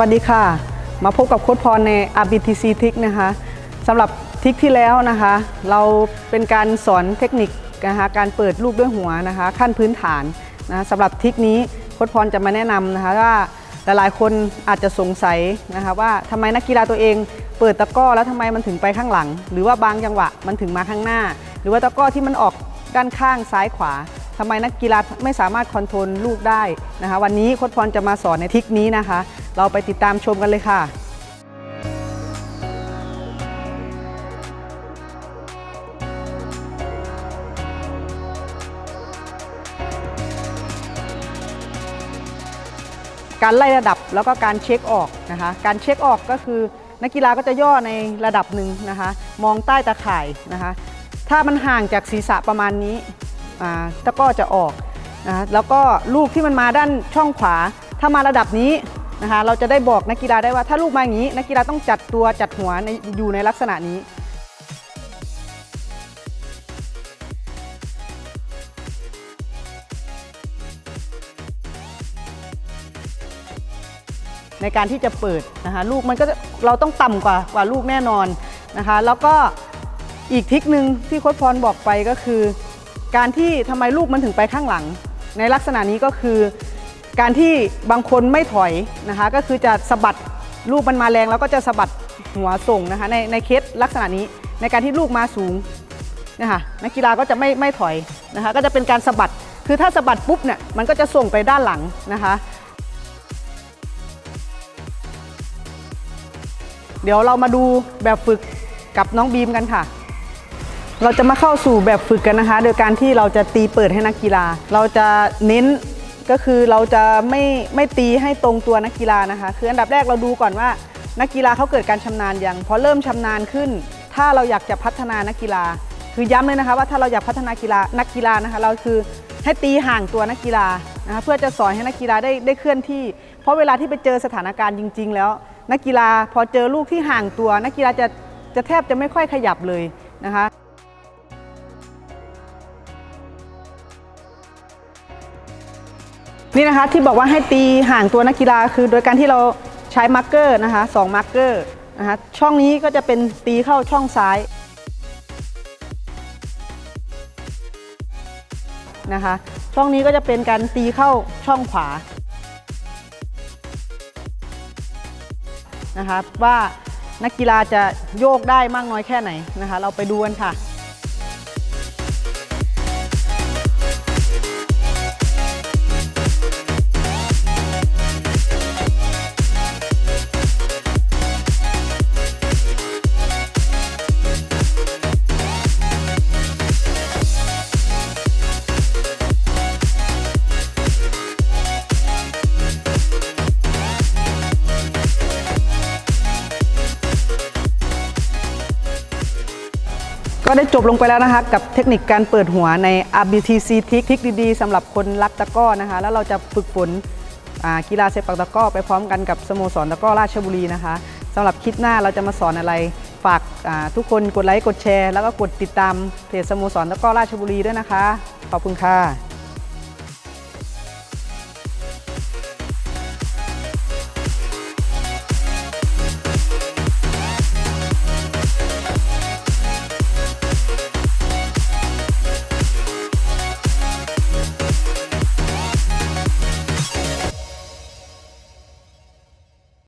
วัสดีค่ะ มาพบกับโค้ดพรใน RBTC t i c นะคะสำหรับทิกที่แล้วนะคะ เราเป็นการสอนเทคนิคนะคะการเปิดลูกด้วยหัวนะคะ ขั้นพื้นฐานนะสำหรับทิกนี้โค้ดพรจะมาแนะนำนะคะว่าหลายๆคนอาจจะสงสัยนะคะว่าทำไมนักกีฬาตัวเอง เปิดตะก้อแล้วทำไมมันถึงไปข้างหลัง หรือว่าบางจังหวะมันถึงมาข้างหน้า หรือว่าตะก้อที่มันออกด้านข้างซ้ายขวาทำไมนักกีฬาไม่สามารถคอนโทรลลูกได้นะคะ วันนี้โค้ชพรจะมาสอนในทิกนี้นะคะ เราไปติดตามชมกันเลยค่ะ การไล่ระดับแล้วก็การเช็คออกนะคะ การเช็คออกก็คือนักกีฬาก็จะย่อในระดับหนึ่งนะคะ มองใต้ตาข่ายนะคะ ถ้ามันห่างจากศีรษะประมาณนี้ตะก้อจะออกนะะแล้วก็ลูกที่มันมาด้านช่องขวา ถ้ามาระดับนี้ นะคะ เราจะได้บอกนักกีฬาได้ว่าถ้าลูกมาอย่างนี้ นักกีฬาต้องจัดตัวจัดหัวในอยู่ในลักษณะนี้ในการที่จะเปิดนะคะลูกมันก็จะเราต้องต่ำกว่ากว่าลูกแน่นอนนะคะ แล้วก็อีกทิกหนึ่งที่โค้ชพรบอกไปก็คือ การที่ทำไมลูกมันถึงไปข้างหลัง ในลักษณะนี้ก็คือ การที่บางคนไม่ถอยนะคะ ก็คือจะสะบัดลูกมันมาแรงแล้วก็จะสะบัดหัวส่งนะคะในในเคสลักษณะนี้ในการที่ลูกมาสูงนะคะนักกีฬาก็จะไม่ไม่ถอยนะคะก็จะเป็นการสะบัดคือถ้าสะบัดปุ๊บเนี่ยมันก็จะส่งไปด้านหลังนะคะ เดี๋ยวเรามาดูแบบฝึกกับน้องบีมกันค่ะ เราจะมาเข้าสู่แบบฝึกกันนะคะ โดยการที่เราจะตีเปิดให้นักกีฬา เราจะเน้น ก็คือเราจะไม่ไม่ตีให้ตรงตัวนักกีฬานะคะ คืออันดับแรกเราดูก่อนว่า นักกีฬาเขาเกิดการชำนาญยังพอเริ่มชำนาญขึ้น ถ้าเราอยากจะพัฒนานักกีฬา คือย้ำเลยนะคะว่าถ้าเราอยากพัฒนากีฬานักกีฬานะคะ เราคือให้ตีห่างตัวนักกีฬานะคะเพื่อจะสอนให้นักกีฬาได้ได้เคลื่อนที่ เพราะเวลาที่ไปเจอสถานการณ์จริง ๆ แล้ว นักกีฬาพอเจอลูกที่ห่างตัว นักกีฬาจะจะแทบจะไม่ค่อยขยับเลยนะคะ นี่นะคะที่บอกว่าให้ตีห่างตัวนักกีฬาคือโดยการที่เราใช้มาร์กเกอร์นะคะสองมาร์กเกอร์นะคะช่องนี้ก็จะเป็นตีเข้าช่องซ้ายนะคะช่องนี้ก็จะเป็นการตีเข้าช่องขวานะคะว่านักกีฬาจะโยกได้มากน้อยแค่ไหนนะคะ เราไปดูกันค่ะ ก็ได้จบลงไปแล้วนะคะกับเทคนิคการเปิดหัวใน RBTC ทิกทิกดีๆสำหรับคนรักตะก้อนะคะ แล้วเราจะฝึกฝนกีฬาเซปักตะก้อไปพร้อมกันกับสโมสรตะก้อราชบุรีนะคะสำหรับคลิปหน้าเราจะมาสอนอะไร ฝากทุกคนกดไลค์กดแชร์ แล้วก็กดติดตามเพจสโมสรตะก้อราชบุรีด้วยนะคะ ขอบคุณค่ะ